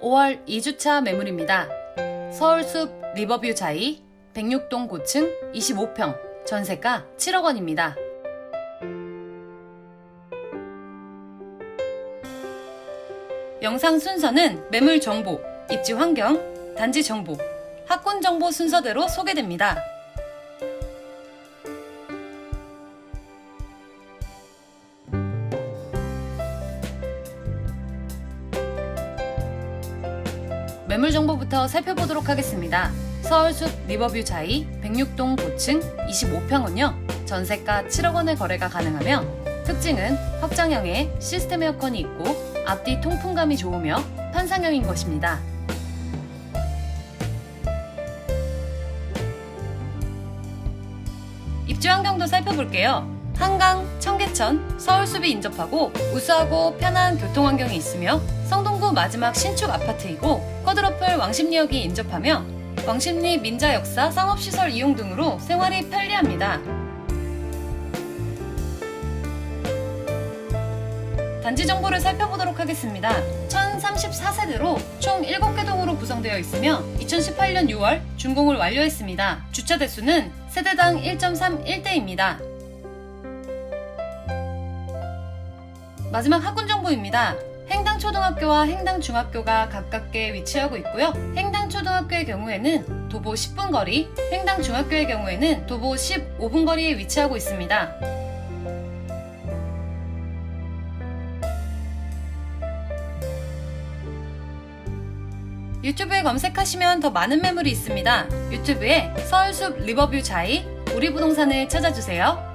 5월 2주차 매물입니다. 서울숲 리버뷰 자이 106동 고층 25평 전세가 7억 원입니다. 영상 순서는 매물 정보, 입지 환경, 단지 정보, 학군 정보 순서대로 소개됩니다. 매물 정보부터 살펴보도록 하겠습니다. 서울숲 리버뷰 자이 106동 고층 25평은요. 전세가 7억 원의 거래가 가능하며 특징은 확장형에 시스템 에어컨이 있고 앞뒤 통풍감이 좋으며 판상형인 것입니다. 입지 환경도 살펴볼게요. 한강, 청계천, 서울숲이 인접하고 우수하고 편한 교통 환경이 있으며 성동 구 마지막 신축 아파트이고 쿼드러플 왕십리역이 인접하며 왕십리 민자 역사 상업시설 이용 등으로 생활이 편리합니다. 단지 정보를 살펴보도록 하겠습니다. 1034세대로 총 7개 동으로 구성되어 있으며 2018년 6월 준공을 완료했습니다. 주차 대수는 세대당 1.31대입니다. 마지막 학군 정보입니다. 행당초등학교와 행당중학교가 가깝게 위치하고 있고요. 행당초등학교의 경우에는 도보 10분 거리, 행당중학교의 경우에는 도보 15분 거리에 위치하고 있습니다. 유튜브에 검색하시면 더 많은 매물이 있습니다. 유튜브에 서울숲 리버뷰 자이 우리 부동산을 찾아주세요.